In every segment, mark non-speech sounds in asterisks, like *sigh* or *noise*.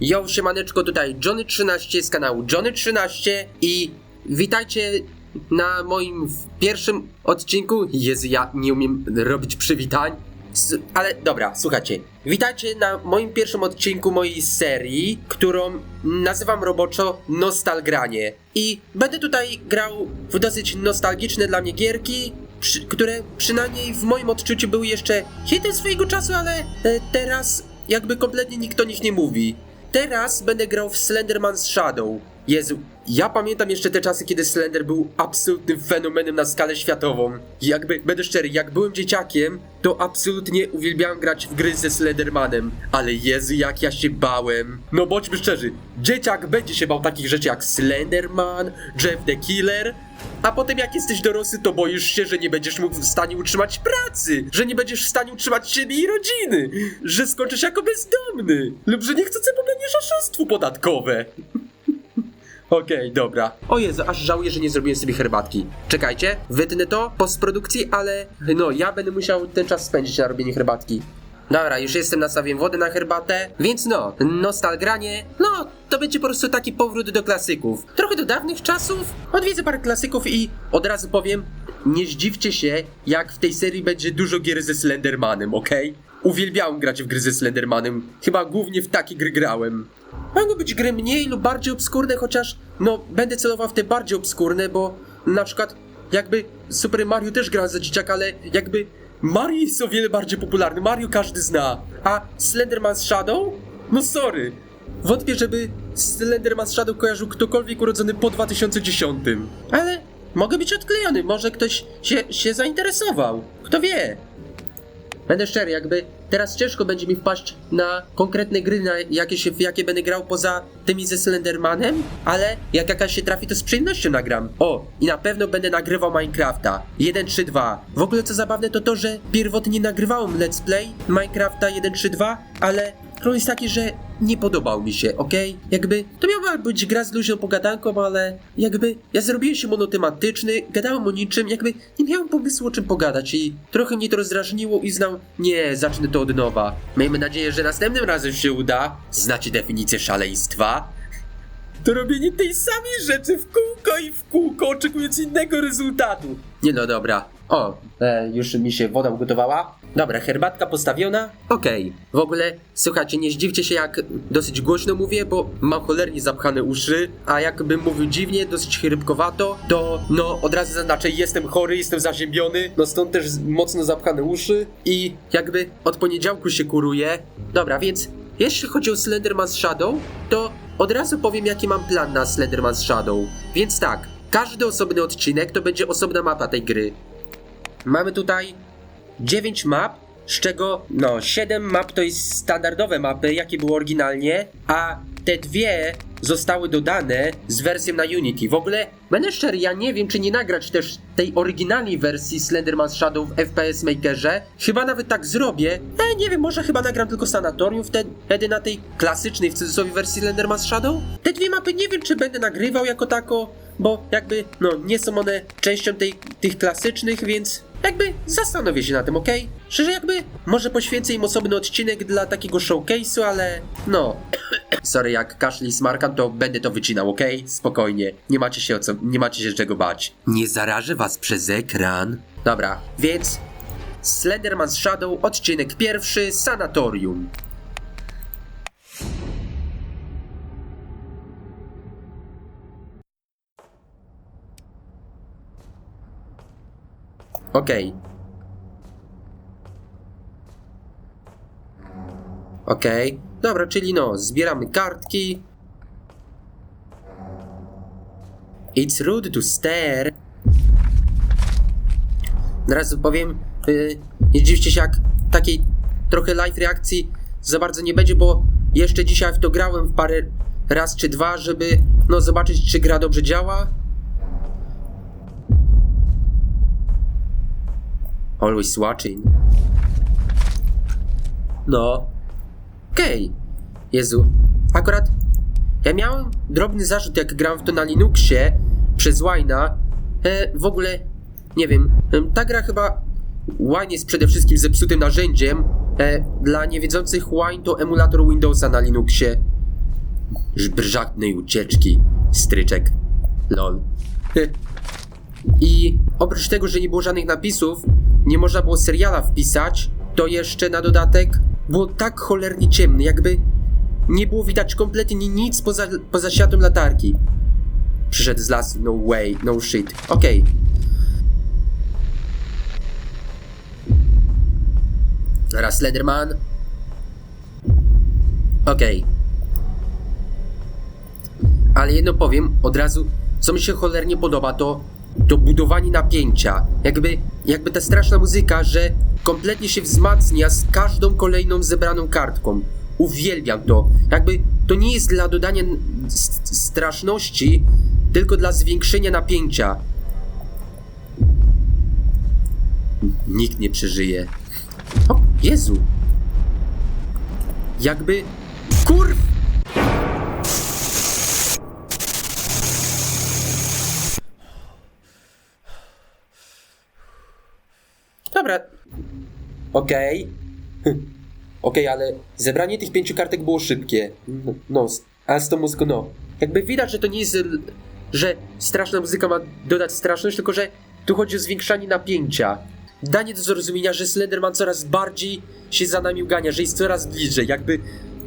Yo, siemaneczko, tutaj Johnny13 z kanału Johnny13 i witajcie na moim pierwszym odcinku. Jezu, ja nie umiem robić przywitań. Ale dobra, słuchajcie. Witajcie na moim pierwszym odcinku mojej serii, którą nazywam roboczo Nostalgranie. I będę tutaj grał w dosyć nostalgiczne dla mnie gierki, przy, które przynajmniej w moim odczuciu były jeszcze hitem swojego czasu, ale e, teraz jakby kompletnie nikt o nich nie mówi. Teraz będę grał w Slenderman's Shadow. Jezu, ja pamiętam jeszcze te czasy, kiedy Slender był absolutnym fenomenem na skalę światową. Jakby, będę szczery, jak byłem dzieciakiem, to absolutnie uwielbiałem grać w gry ze Slendermanem. Ale Jezu, jak ja się bałem. No bądźmy szczerzy, dzieciak będzie się bał takich rzeczy jak Slenderman, Jeff the Killer, a potem jak jesteś dorosły, to boisz się, że nie będziesz mógł w stanie utrzymać pracy, że nie będziesz w stanie utrzymać siebie i rodziny, że skończysz jako bezdomny, lub że niechcący popełnisz oszustwo podatkowe. Okej, dobra. O Jezu, aż żałuję, że nie zrobiłem sobie herbatki. Czekajcie, wytnę to postprodukcji, ale no, ja będę musiał ten czas spędzić na robienie herbatki. Dobra, już jestem, nastawiłem wodę na herbatę, więc no, nostalgranie, no, to będzie po prostu taki powrót do klasyków. Trochę do dawnych czasów, odwiedzę parę klasyków i od razu powiem, nie zdziwcie się, jak w tej serii będzie dużo gier ze Slendermanem, okej? Uwielbiałem grać w gry ze Slendermanem, chyba głównie w takie gry grałem. Mogą być gry mniej lub bardziej obskurne, chociaż no będę celował w te bardziej obskurne, bo na przykład jakby Super Mario też gra za dzieciak, ale jakby Mario jest o wiele bardziej popularny, Mario każdy zna, a Slenderman's Shadow? No sorry, wątpię, żeby Slenderman's Shadow kojarzył ktokolwiek urodzony po 2010. Ale mogę być odklejony, może ktoś się, się zainteresował, kto wie. Będę szczery, jakby teraz ciężko będzie mi wpaść na konkretne gry, na jakie, się, w jakie będę grał poza tymi ze Slendermanem, ale jak jakaś się trafi, to z przyjemnością nagram. O, i na pewno będę nagrywał Minecrafta 1.3.2. W ogóle co zabawne to to, że pierwotnie nagrywałem Let's Play Minecrafta 1.3.2, ale problem jest taki, że nie podobał mi się, okej? Jakby to miała być gra z luźną pogadanką, ale jakby ja zrobiłem się monotematyczny, gadałem o niczym, jakby nie miałem pomysłu o czym pogadać i trochę mnie to rozdrażniło i znał, nie, zacznę to od nowa. Miejmy nadzieję, że następnym razem się uda. Znacie definicję szaleństwa? To robienie tej samej rzeczy w kółko i w kółko, oczekując innego rezultatu. Nie no dobra. O, e, już mi się woda ugotowała. Dobra, herbatka postawiona. Okej. W ogóle, słuchajcie, nie zdziwcie się jak dosyć głośno mówię, bo mam cholernie zapchane uszy, a jakbym mówił dziwnie, dosyć chrypkowato, to no od razu zaznaczę, jestem chory, jestem zaziębiony, no stąd też mocno zapchane uszy i jakby od poniedziałku się kuruję. Dobra, więc jeśli chodzi o Slenderman's Shadow, to od razu powiem, jaki mam plan na Slenderman's Shadow. Więc tak, każdy osobny odcinek to będzie osobna mapa tej gry. Mamy tutaj 9 map, z czego no 7 map to jest standardowe mapy, jakie były oryginalnie, a te dwie zostały dodane z wersją na Unity. W ogóle, będę ja nie wiem, czy nie nagrać też tej oryginalnej wersji Slenderman Shadow w FPS Makerze. Chyba nawet tak zrobię. E, nie wiem, może chyba nagram tylko Sanatorium wtedy, na tej klasycznej w cudzysłowie wersji Slenderman Shadow. Te dwie mapy nie wiem, czy będę nagrywał jako tako, bo jakby, no, nie są one częścią tej, tych klasycznych, więc jakby zastanowię się na tym, okej? Szczerze jakby, może poświęcę im osobny odcinek dla takiego showcase'u, ale no. *coughs* Sorry, jak kaszli smarkam, to będę to wycinał, okej? Spokojnie. Nie macie się o co, nie macie się czego bać. Nie zarażę was przez ekran. Dobra, więc Slenderman's Shadow, odcinek pierwszy, Sanatorium. Okej. Okej. Dobra, czyli no, zbieramy kartki. It's rude to stare. Od razu powiem, yy, nie dziwcie się jak takiej trochę live reakcji za bardzo nie będzie, bo jeszcze dzisiaj w to grałem w parę raz czy dwa, żeby no zobaczyć czy gra dobrze działa. Always watching. No. Okej. Jezu. Akurat ja miałem drobny zarzut, jak gram w to na Linuxie przez Wina. E, w ogóle, nie wiem, em, ta gra chyba... Wine jest przede wszystkim zepsutym narzędziem. E, dla niewiedzących, Wine to emulator Windowsa na Linuxie. żadnej ucieczki, stryczek. Lol. I oprócz tego, że nie było żadnych napisów, nie można było seriala wpisać, to jeszcze na dodatek było tak cholernie ciemny, jakby nie było widać kompletnie nic poza, poza światłem latarki. Przyszedł z lasu, no way, no shit. Okej. Teraz Slenderman. Okej. Ale jedno powiem od razu, co mi się cholernie podoba, to to budowanie napięcia. Jakby, jakby ta straszna muzyka, że kompletnie się wzmacnia z każdą kolejną zebraną kartką. Uwielbiam to. Jakby to nie jest dla dodania straszności, tylko dla zwiększenia napięcia. Nikt nie przeżyje. O, Jezu. Jakby... Kurw! Dobra. Okej. *laughs* Okej, ale zebranie tych pięciu kartek było szybkie. No, a z tą muzyką, no. Jakby widać, że to nie jest, że straszna muzyka ma dodać straszność, tylko że tu chodzi o zwiększanie napięcia. Danie do zrozumienia, że Slenderman coraz bardziej się za nami ugania, że jest coraz bliżej. Jakby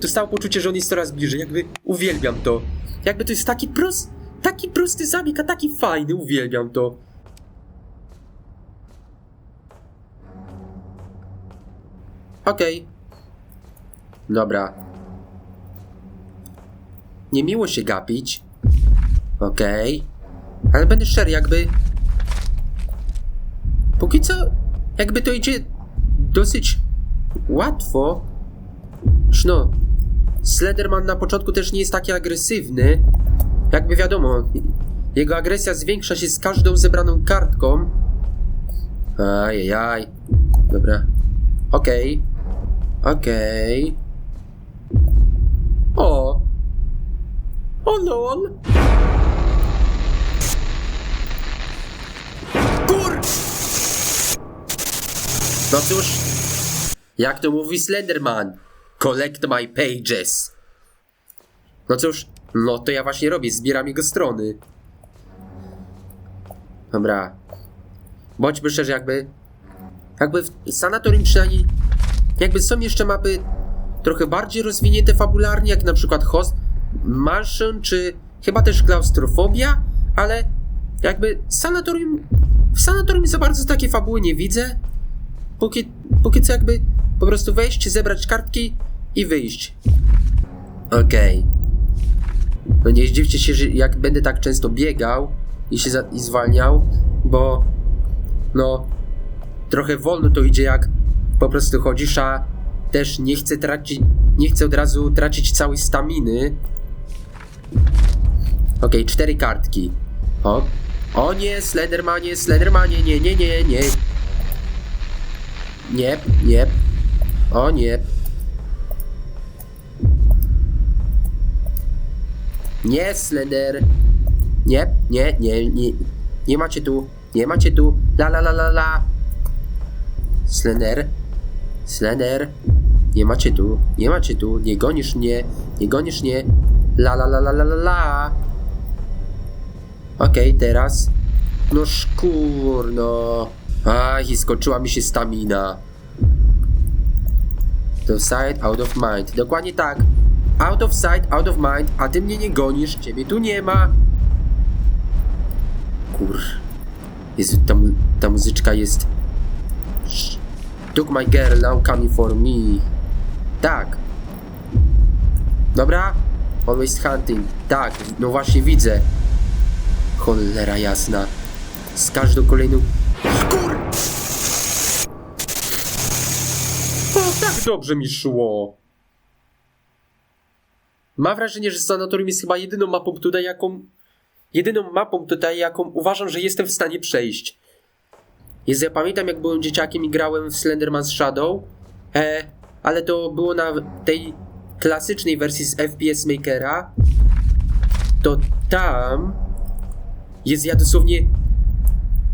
dostało poczucie, że on jest coraz bliżej. Jakby uwielbiam to. Jakby to jest taki prost, taki prosty zabieg, a taki fajny. Uwielbiam to. Okej. Dobra. Nie miło się gapić. Okej. Ale będę szczery, jakby... Póki co, jakby to idzie dosyć łatwo. No, Slenderman na początku też nie jest taki agresywny. Jakby wiadomo, jego agresja zwiększa się z każdą zebraną kartką. Ajajaj. Dobra. Okej. Okej. O! O lol! Kur! No cóż, jak to mówi Slenderman, collect my pages. No cóż, no to ja właśnie robię, zbieram jego strony. Dobra. Bądźmy szczerzy, jakby... Jakby w sanatorium przynajmniej... Jakby są jeszcze mapy trochę bardziej rozwinięte fabularnie, jak na przykład Host, Mansion, czy chyba też Klaustrofobia, ale jakby sanatorium... W sanatorium za bardzo takiej fabuły nie widzę. Póki, póki co jakby po prostu wejść, zebrać kartki i wyjść. Okej. No nie zdziwcie się, że jak będę tak często biegał i się za, i zwalniał, bo no trochę wolno to idzie jak po prostu chodzisz, a też nie chcę tracić, nie chcę od razu tracić całej staminy. Okej, cztery kartki. O, o nie, Slendermanie, Slendermanie, nie, nie, nie, nie. Nie, nie. O nie. Nie, Slender. Nie, nie, nie, nie. Nie macie tu. Nie macie tu. La la la la la. Slender. Slender. Nie macie tu. Nie macie tu. Nie gonisz mnie. Nie gonisz mnie. La la la la la la la. Okej, teraz. No szkur, no. Ach, i skończyła mi się stamina. To sight, out of mind. Dokładnie tak. Out of sight, out of mind, a ty mnie nie gonisz, ciebie tu nie ma. Kur... Jezu, ta, ta muzyczka jest... Took my girl, now coming for me. Tak. Dobra? Always hunting. Tak, no właśnie widzę. Cholera jasna. Z każdą kolejną... Kur... O, tak dobrze mi szło. Mam wrażenie, że sanatorium jest chyba jedyną mapą tutaj, jaką. Jedyną mapą tutaj, jaką uważam, że jestem w stanie przejść. Jest, ja pamiętam, jak byłem dzieciakiem i grałem w Slenderman's Shadow, e, ale to było na tej klasycznej wersji z FPS Makera. To tam jest, ja dosłownie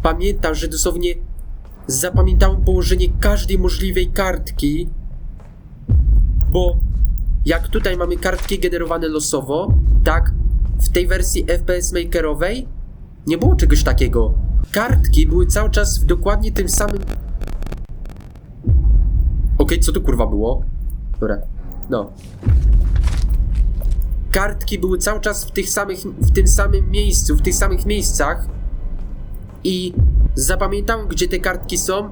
pamiętam, że dosłownie zapamiętałem położenie każdej możliwej kartki, bo jak tutaj mamy kartki generowane losowo, tak w tej wersji FPS Makerowej nie było czegoś takiego. Kartki były cały czas w dokładnie tym samym... Okej, co to kurwa było? Dobra, no. Kartki były cały czas w tych samych, w tym samym miejscu, w tych samych miejscach i zapamiętałem, gdzie te kartki są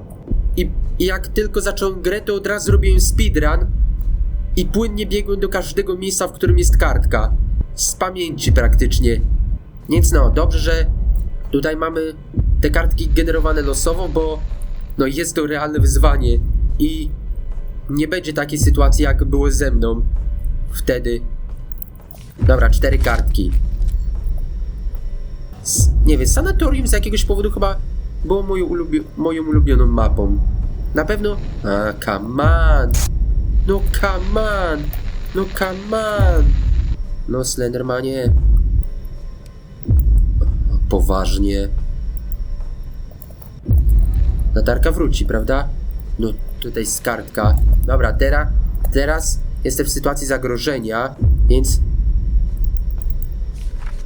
i, i jak tylko zacząłem grę, to od razu zrobiłem speedrun i płynnie biegłem do każdego miejsca, w którym jest kartka. Z pamięci praktycznie. Więc no, dobrze, że tutaj mamy te kartki generowane losowo, bo no jest to realne wyzwanie i nie będzie takiej sytuacji, jak było ze mną wtedy. Dobra, cztery kartki. S nie wiem, sanatorium z jakiegoś powodu chyba było moją, ulubio moją ulubioną mapą. Na pewno... A, come on! No come on! No come on! No Slendermanie... Poważnie. Latarka wróci, prawda? No tutaj jest kartka. Dobra, teraz, teraz jestem w sytuacji zagrożenia, więc...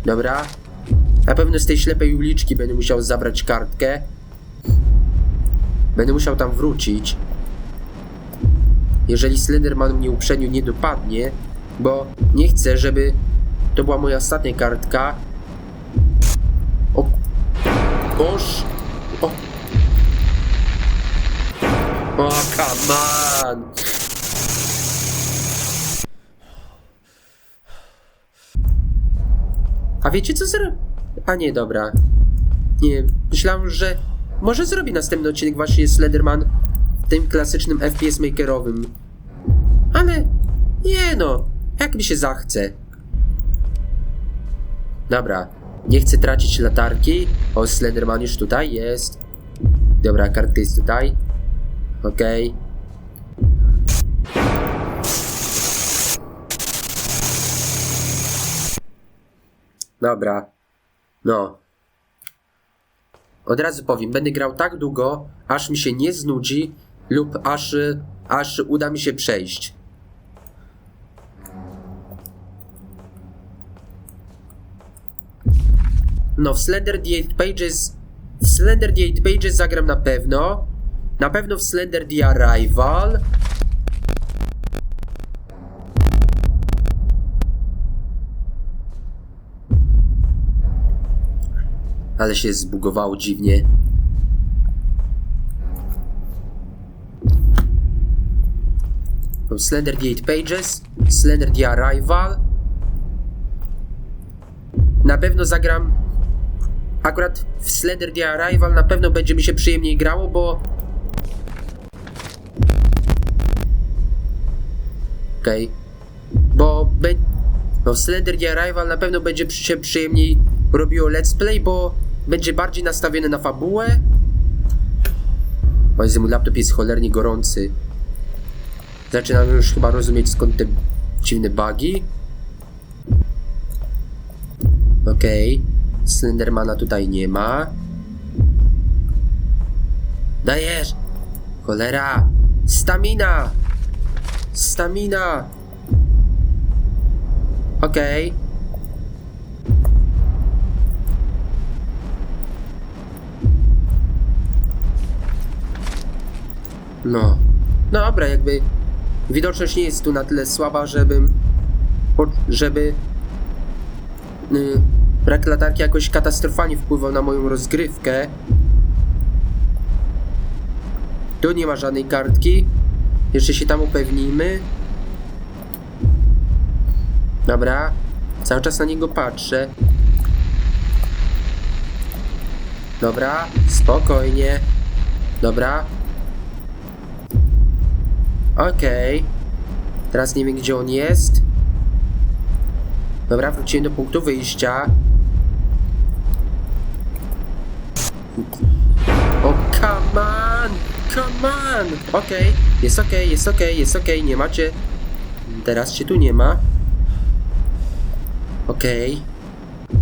Dobra. Na pewno z tej ślepej uliczki będę musiał zabrać kartkę. Będę musiał tam wrócić. Jeżeli Slenderman mnie uprzednio nie dopadnie, bo nie chcę, żeby to była moja ostatnia kartka. O... Boż... O... O, come on! A wiecie co zrobię? A nie, dobra. Nie, myślałem, że może zrobi następny odcinek właśnie Slenderman w tym klasycznym FPS Makerowym. Ale nie no, jak mi się zachce. Dobra, nie chcę tracić latarki. O, Slenderman już tutaj jest. Dobra, kartka jest tutaj. Okej. Dobra. No. Od razu powiem, będę grał tak długo, aż mi się nie znudzi lub aż, aż uda mi się przejść. No, w Slender The 8 Pages. W Slender The 8 Pages zagram na pewno. Na pewno w Slender The Arrival. Ale się zbugowało dziwnie. Slender The 8 Pages, Slender The Arrival. Na pewno zagram. Akurat w Slender The Arrival na pewno będzie mi się przyjemniej grało, bo. Okej. Bo. Be... No, Slender The Arrival na pewno będzie się przyjemniej robiło let's play, bo będzie bardziej nastawiony na fabułę. Bo mój laptop jest cholernie gorący. Zaczynam już chyba rozumieć skąd te dziwne bugi. Okej. Okay. Slendermana tutaj nie ma. Dajesz! Cholera! Stamina! Stamina! Okej. Okay. No. No dobra, jakby widoczność nie jest tu na tyle słaba, żebym żeby yy, brak latarki jakoś katastrofalnie wpływał na moją rozgrywkę. Tu nie ma żadnej kartki. Jeszcze się tam upewnijmy. Dobra. Cały czas na niego patrzę. Dobra, spokojnie. Dobra, Okej. Okay. Teraz nie wiem, gdzie on jest. Dobra, wróciłem do punktu wyjścia. Come on! Okej, okay. jest okej, okay, jest okej, okay, jest okej, okay. nie macie... Teraz cię tu nie ma. Okej. Okay.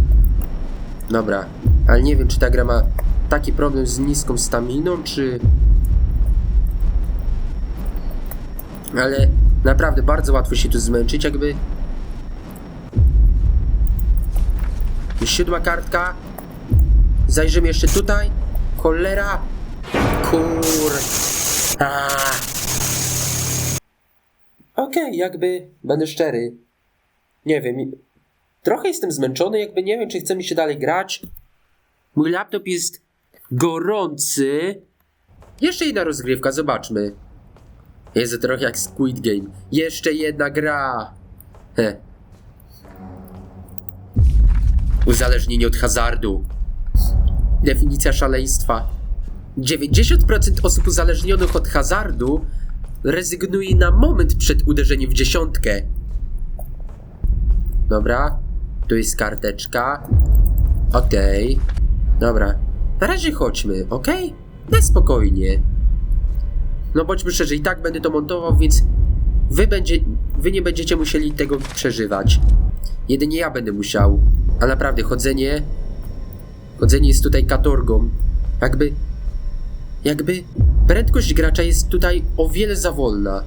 Dobra, ale nie wiem, czy ta gra ma taki problem z niską staminą, czy... Ale Naprawdę bardzo łatwo się tu zmęczyć, jakby... Siódma kartka. Zajrzymy jeszcze tutaj. Cholera. Kur... Okej, jakby będę szczery. Nie wiem. Trochę jestem zmęczony, jakby nie wiem, czy chce mi się dalej grać. Mój laptop jest gorący. Jeszcze jedna rozgrywka, zobaczmy. Jest to trochę jak Squid Game. Jeszcze jedna gra. Heh. Uzależnienie od hazardu. Definicja szaleństwa. 90% osób uzależnionych od hazardu rezygnuje na moment przed uderzeniem w dziesiątkę. Dobra, tu jest karteczka. Okej. Dobra, na razie chodźmy, okej? Na spokojnie. No bądźmy szczerzy, i tak będę to montował, więc wy, będzie, wy nie będziecie musieli tego przeżywać. Jedynie ja będę musiał. A naprawdę, chodzenie... Chodzenie jest tutaj katorgą. Jakby... Jakby... Prędkość gracza jest tutaj o wiele za wolna.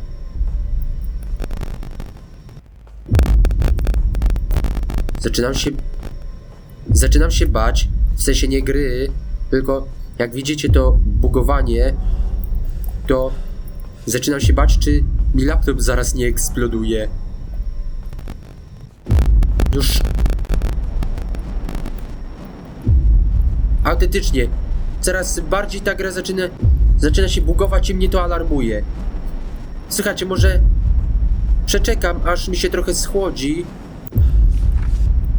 Zaczynam się... Zaczynam się bać. W sensie nie gry, tylko jak widzicie to bugowanie, to zaczynam się bać, czy mi laptop zaraz nie eksploduje. Już. Autentycznie. Coraz bardziej ta gra zaczyna, zaczyna się bugować i mnie to alarmuje. Słuchajcie, może przeczekam, aż mi się trochę schłodzi.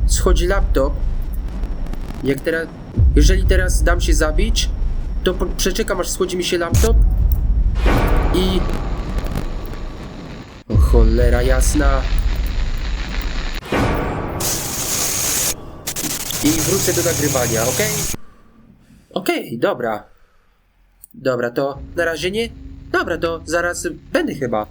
Schodzi laptop. Jak teraz. Jeżeli teraz dam się zabić, to przeczekam, aż schłodzi mi się laptop. I. O cholera jasna. I wrócę do nagrywania, ok? Okej, dobra. Dobra, to na razie nie. Dobra, to zaraz będę chyba.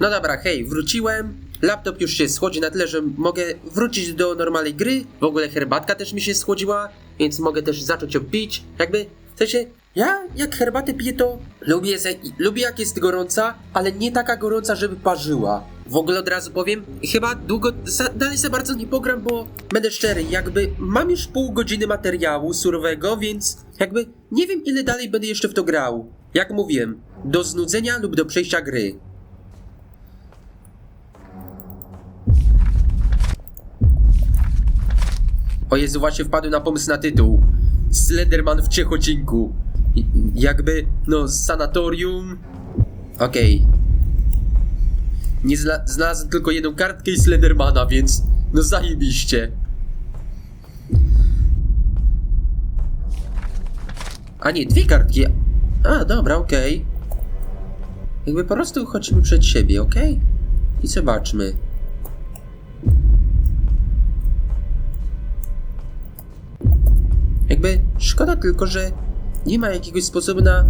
No dobra, hej, wróciłem. Laptop już się schłodzi na tyle, że mogę wrócić do normalnej gry. W ogóle herbatka też mi się schłodziła, więc mogę też zacząć ją pić. Jakby, w sensie, ja jak herbatę piję to lubię, lubię jak jest gorąca, ale nie taka gorąca, żeby parzyła. W ogóle od razu powiem, chyba długo, za, dalej za bardzo nie pogram, bo będę szczery, jakby mam już pół godziny materiału surowego, więc jakby nie wiem ile dalej będę jeszcze w to grał. Jak mówiłem, do znudzenia lub do przejścia gry. O Jezu, właśnie wpadłem na pomysł na tytuł. Slenderman w Ciechocinku. Jakby, no, sanatorium. Okej. Nie zna znalazłem tylko jedną kartkę i Slendermana, więc no zajebiście. A nie, dwie kartki. A, dobra, okej. Jakby po prostu chodźmy przed siebie, okej? I zobaczmy. Jakby szkoda tylko, że nie ma jakiegoś sposobu na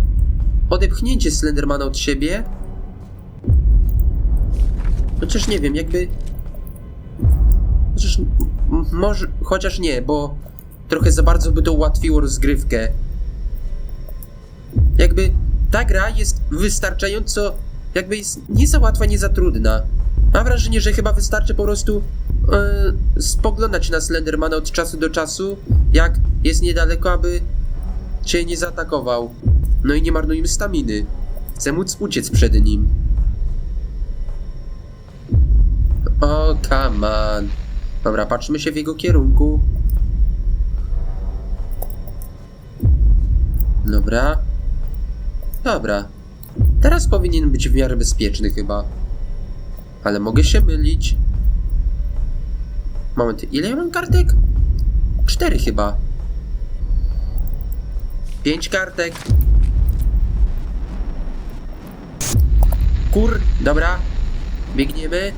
odepchnięcie Slendermana od siebie. Chociaż nie wiem, jakby. Chociaż. Może. Chociaż nie, bo trochę za bardzo by to ułatwiło rozgrywkę. Jakby ta gra jest wystarczająco. Jakby jest nie za łatwa, nie za trudna. Mam wrażenie, że chyba wystarczy po prostu e, spoglądać na Slendermana od czasu do czasu, jak jest niedaleko, aby cię nie zaatakował. No i nie marnujmy staminy. Chcę móc uciec przed nim. O, come on. Dobra, patrzmy się w jego kierunku. Dobra. Dobra. Teraz powinien być w miarę bezpieczny chyba. Ale mogę się mylić. Moment, ile ja mam kartek? Cztery chyba. Pięć kartek. Kur, dobra. Biegniemy.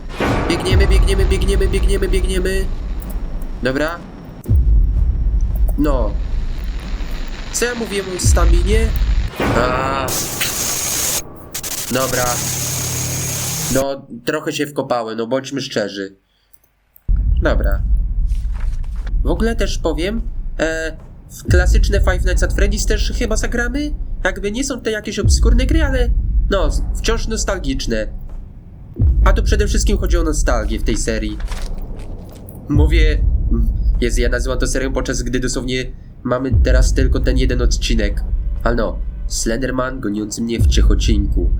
Biegniemy, biegniemy, biegniemy, biegniemy, biegniemy. Dobra. No. Co ja mówiłem o staminie? A. Dobra. No, trochę się wkopałem, no bądźmy szczerzy. Dobra. W ogóle też powiem, e, w klasyczne Five Nights at Freddy's też chyba zagramy. Jakby nie są to jakieś obskurne gry, ale no, wciąż nostalgiczne. A tu przede wszystkim chodzi o nostalgię w tej serii. Mówię... Jest, ja nazywam to serią, podczas gdy dosłownie mamy teraz tylko ten jeden odcinek. Ale no, Slenderman goniący mnie w Ciechocinku,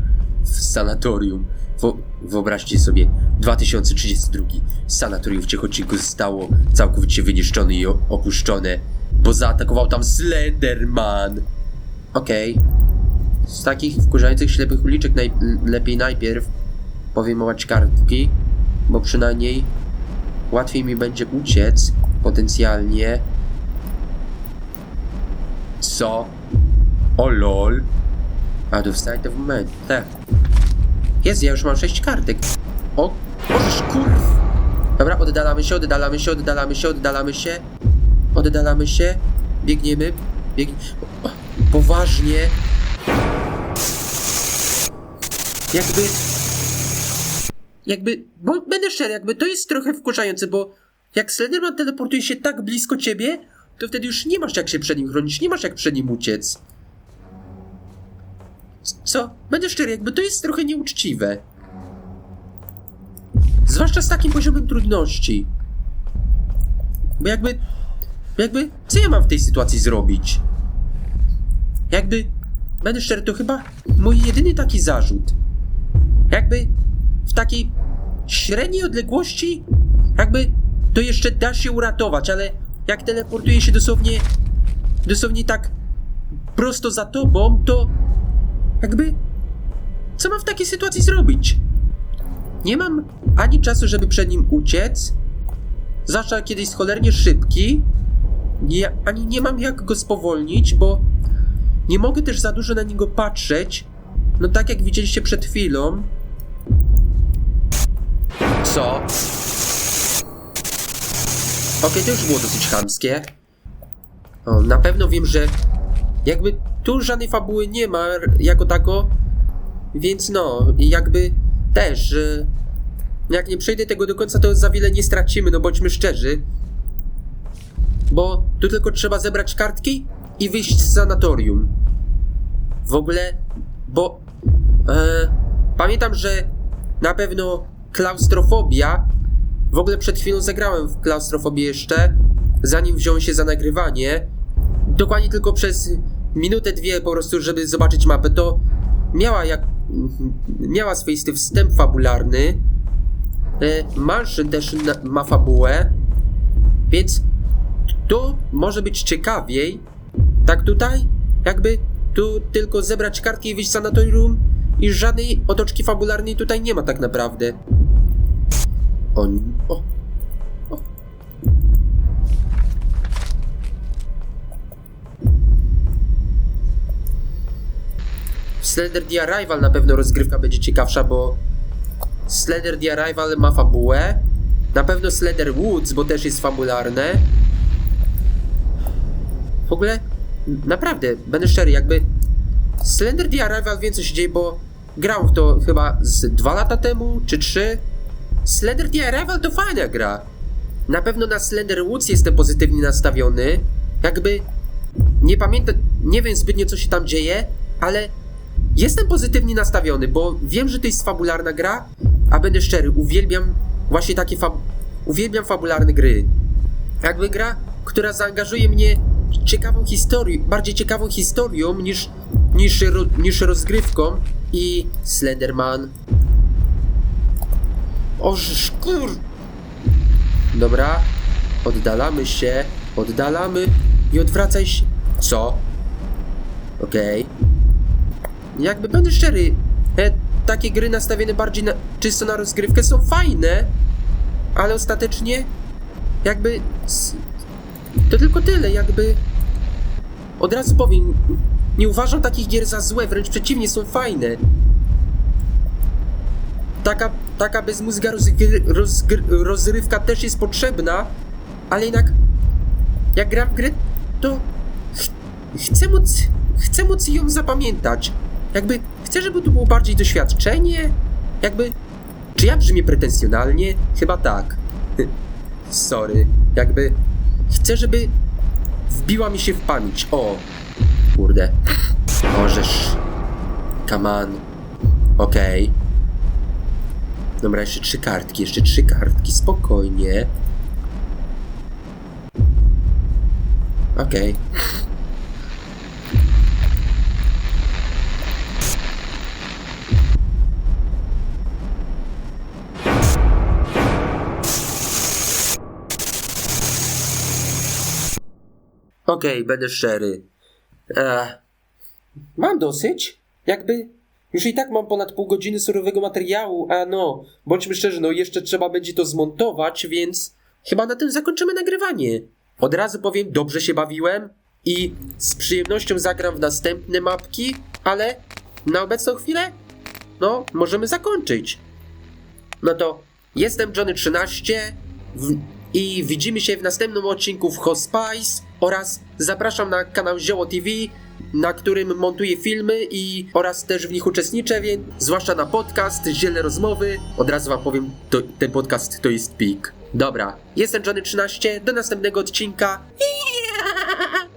w sanatorium. Wo wyobraźcie sobie, 2032. Sanatorium w Ciechocinku zostało całkowicie wyniszczone i opuszczone, bo zaatakował tam Slenderman. Okej. Z takich wkurzających ślepych uliczek naj lepiej najpierw powyjmować kartki, bo przynajmniej łatwiej mi będzie uciec potencjalnie. Co? O lol. A dostałem to w moment. Tak. Jest, ja już mam 6 kartek. O, możesz kurw. Dobra, oddalamy się, oddalamy się, oddalamy się, oddalamy się. Oddalamy się. Biegniemy. Biegnie. O, Poważnie. Jakby... Jakby... Bo będę szczery, jakby to jest trochę wkurzające, bo jak Slenderman teleportuje się tak blisko ciebie, to wtedy już nie masz jak się przed nim chronić, nie masz jak przed nim uciec. Co? Będę szczery, jakby to jest trochę nieuczciwe. Zwłaszcza z takim poziomem trudności. Bo jakby... Jakby... Co ja mam w tej sytuacji zrobić? Jakby... Będę szczery, to chyba mój jedyny taki zarzut. Jakby... W takiej... Średniej odległości... Jakby... To jeszcze da się uratować, ale... Jak teleportuje się dosłownie... Dosłownie tak... Prosto za tobą, to... Jakby... Co mam w takiej sytuacji zrobić? Nie mam ani czasu, żeby przed nim uciec, zwłaszcza kiedy jest cholernie szybki, nie, ani nie mam jak go spowolnić, bo nie mogę też za dużo na niego patrzeć. No tak jak widzieliście przed chwilą. Co? Okej, to już było dosyć chamskie. O, na pewno wiem, że jakby tu żadnej fabuły nie ma jako tako, więc no, jakby też, jak nie przejdę tego do końca, to za wiele nie stracimy, no bądźmy szczerzy. Bo tu tylko trzeba zebrać kartki i wyjść z sanatorium. W ogóle, bo e, pamiętam, że na pewno klaustrofobia. W ogóle przed chwilą zagrałem w klaustrofobię jeszcze, zanim wziąłem się za nagrywanie. Dokładnie tylko przez minutę, dwie po prostu, żeby zobaczyć mapę, to miała jak miała swoisty wstęp fabularny. E, Mansion też ma fabułę, więc tu może być ciekawiej. Tak tutaj, jakby tu tylko zebrać kartki i wyjść z sanatorium i żadnej otoczki fabularnej tutaj nie ma tak naprawdę. O, o, o. Slender The Arrival na pewno rozgrywka będzie ciekawsza, bo Slender The Arrival ma fabułę. Na pewno Slender Woods, bo też jest fabularne. W ogóle, naprawdę, będę szczery, jakby Slender The Arrival co się dzieje, bo grałem w to chyba z dwa lata temu, czy trzy. Slender The Arrival to fajna gra. Na pewno na Slender Woods jestem pozytywnie nastawiony. Jakby nie pamiętam, nie wiem zbytnio co się tam dzieje, ale jestem pozytywnie nastawiony, bo wiem, że to jest fabularna gra, a będę szczery, uwielbiam właśnie takie fab... uwielbiam fabularne gry. Jakby gra, która zaangażuje mnie ciekawą historią, bardziej ciekawą historią niż, niż, niż rozgrywką i Slenderman. O szkur! Dobra, oddalamy się, oddalamy i odwracaj się. Co? Okej. Jakby będę szczery, e, takie gry nastawione bardziej na, czysto na rozgrywkę są fajne, ale ostatecznie jakby to tylko tyle, jakby od razu powiem, nie uważam takich gier za złe, wręcz przeciwnie, są fajne. Taka, taka bezmózga rozgry, rozgry, rozrywka też jest potrzebna, ale jednak jak gram w grę, to ch chcę móc, chcę móc ją zapamiętać. Jakby chcę, żeby to było bardziej doświadczenie, jakby... Czy ja brzmię pretensjonalnie? Chyba tak. *laughs* Sorry, jakby... Chcę, żeby wbiła mi się w pamięć. O, kurde. Możesz. On. Okej. Dobra, jeszcze trzy kartki, jeszcze trzy kartki, spokojnie. Okej. Okej, będę szczery. Ech, mam dosyć. Jakby już i tak mam ponad pół godziny surowego materiału, a no, bądźmy szczerzy, no jeszcze trzeba będzie to zmontować, więc chyba na tym zakończymy nagrywanie. Od razu powiem, dobrze się bawiłem i z przyjemnością zagram w następne mapki, ale na obecną chwilę, no, możemy zakończyć. No to jestem Johnny13 w, i widzimy się w następnym odcinku w Hospice oraz zapraszam na kanał Zioło TV, na którym montuję filmy i oraz też w nich uczestniczę, więc zwłaszcza na podcast Zielne Rozmowy. Od razu wam powiem, to, ten podcast to jest pik. Dobra, jestem Johnny13, do następnego odcinka i *laughs*